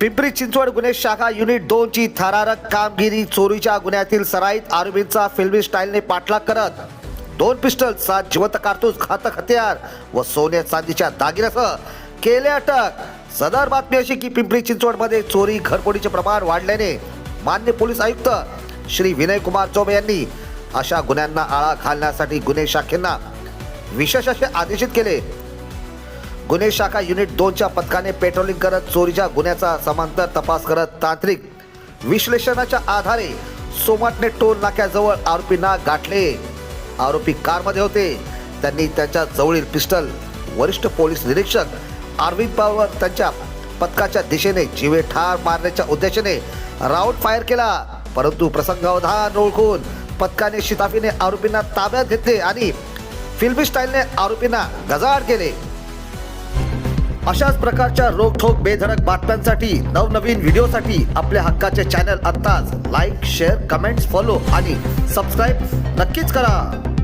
पिंपरी चिंचवड गुन्हे शाखा युनिट दोन ची थरारक कामगिरी चोरीच्या गुन्ह्यातील सराईत आरोपींचा फिल्मी स्टाईलने पाठलाग करत दोन पिस्टल सात जिवंत कारतूस घातक हत्यार व सोन्या चांदीच्या दागिन्यासह केले अटक. सदर बातमी अशी की पिंपरी चिंचवडमध्ये चोरी घरफोडीचे प्रमाण वाढल्याने मान्य पोलीस आयुक्त श्री विनय कुमार चौबे यांनी अशा गुन्ह्यांना आळा घालण्यासाठी गुन्हे शाखेंना विशेष असे आदेशित केले. गुन्हे शाखा युनिट दोनच्या पथकाने पेट्रोलिंग करत चोरीच्या गुन्ह्याचा समांतर तपास करत तांत्रिक विश्लेषणाच्या आधारे सोमाटणे टोल नाक्याजवळ आरोपींना गाठले. आरोपी कारमध्ये होते. त्यांनी त्यांच्या जवळील पिस्टल वरिष्ठ पोलीस निरीक्षक अरविंद पवार त्यांच्या पथकाच्या दिशेने जीवे ठार मारण्याच्या उद्देशाने राऊंड फायर केला. परंतु प्रसंगावधान ओळखून पथकाने शिताफीने आरोपींना ताब्यात घेतले आणि फिल्मी स्टाईलने आरोपींना गजाड केले. अशाच प्रकारच्या रोखोक बेधडक बातम्यांसाठी नवनवीन व्हिडिओसाठी आपल्या हक्काचे चॅनल आत्ताच लाईक शेअर कमेंट्स फॉलो आणि सबस्क्राईब नक्कीच करा.